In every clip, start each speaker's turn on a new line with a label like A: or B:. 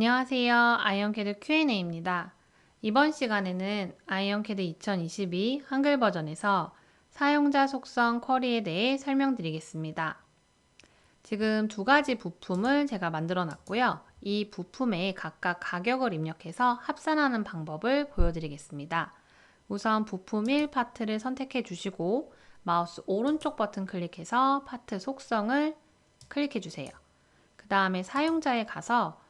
A: 안녕하세요. 아이언캐드 Q&A입니다. 이번 시간에는 아이언캐드 2022 한글 버전에서 사용자 속성 쿼리에 대해 설명드리겠습니다. 지금 두 가지 부품을 제가 만들어 놨고요. 이 부품에 각각 가격을 입력해서 합산하는 방법을 보여드리겠습니다. 우선 부품 1 파트를 선택해 주시고 마우스 오른쪽 버튼 클릭해서 파트 속성을 클릭해 주세요. 그 다음에 사용자에 가서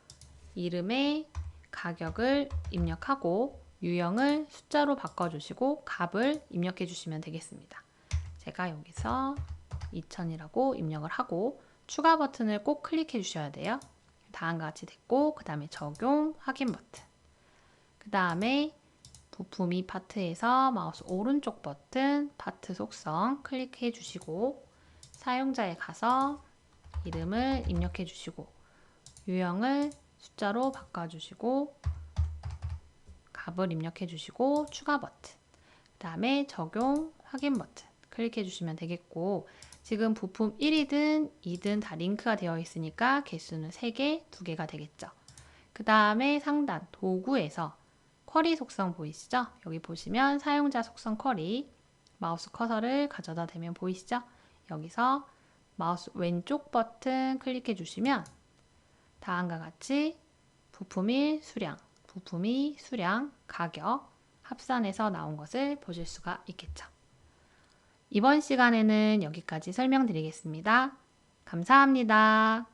A: 이름에 가격을 입력하고 유형을 숫자로 바꿔주시고 값을 입력해 주시면 되겠습니다. 제가 여기서 2000이라고 입력을 하고 추가 버튼을 꼭 클릭해 주셔야 돼요. 다음과 같이 됐고 그 다음에 적용 확인 버튼 그 다음에 부품 이 파트에서 마우스 오른쪽 버튼 파트 속성 클릭해 주시고 사용자에 가서 이름을 입력해 주시고 유형을 숫자로 바꿔주시고 값을 입력해 주시고 추가 버튼 그 다음에 적용 확인 버튼 클릭해 주시면 되겠고 지금 부품 1이든 2든 다 링크가 되어 있으니까 개수는 3개, 2개가 되겠죠. 그 다음에 상단 도구에서 쿼리 속성 보이시죠? 여기 보시면 사용자 속성 쿼리 마우스 커서를 가져다 대면 보이시죠? 여기서 마우스 왼쪽 버튼 클릭해 주시면 다음과 같이 부품 1 수량, 부품 2 수량, 가격 합산해서 나온 것을 보실 수가 있겠죠. 이번 시간에는 여기까지 설명드리겠습니다. 감사합니다.